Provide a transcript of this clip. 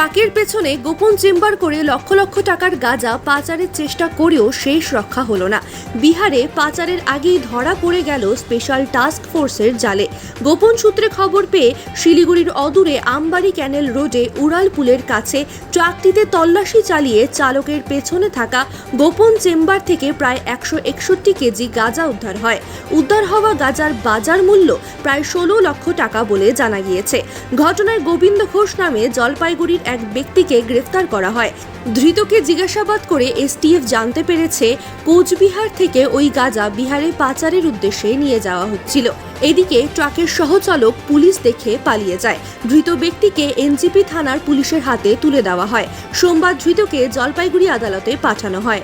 ট্রাকের পেছনে গোপন চেম্বার করে লক্ষ লক্ষ টাকার গাঁজা পাচারের চেষ্টা করেও শেষ রক্ষা হলো না। বিহারে পাচারের আগেই ধরা পড়ে গেল স্পেশাল টাস্ক ফোর্সের জালে। গোপন সূত্রে খবর পেয়ে শিলিগুড়ির অদূরে আমবাড়ি ক্যানেল রোডে উড়াল পুলের কাছে ট্রাকটিতে তল্লাশি চালিয়ে চালকের পেছনে থাকা গোপন চেম্বার থেকে প্রায় একশো একষট্টি কেজি গাঁজা উদ্ধার হয়। উদ্ধার হওয়া গাঁজার বাজার মূল্য প্রায় ষোলো লক্ষ টাকা বলে জানা গিয়েছে। ঘটনায় গোবিন্দ ঘোষ নামে জলপাইগুড়ির এক ব্যক্তিকে গ্রেফতার করা হয়। ধৃতকে জিজ্ঞাসাবাদ করে এসটিএফ জানতে পেরেছে, কোচবিহার থেকে ওই গাঁজা বিহারে পাচারের উদ্দেশ্যে নিয়ে যাওয়া হচ্ছিল। এদিকে ট্রাকের সহচালক পুলিশ দেখে পালিয়ে যায়। ধৃত ব্যক্তিকে এনজিপি থানার পুলিশের হাতে তুলে দেওয়া হয়। সোমবার ধৃতকে জলপাইগুড়ি আদালতে পাঠানো হয়।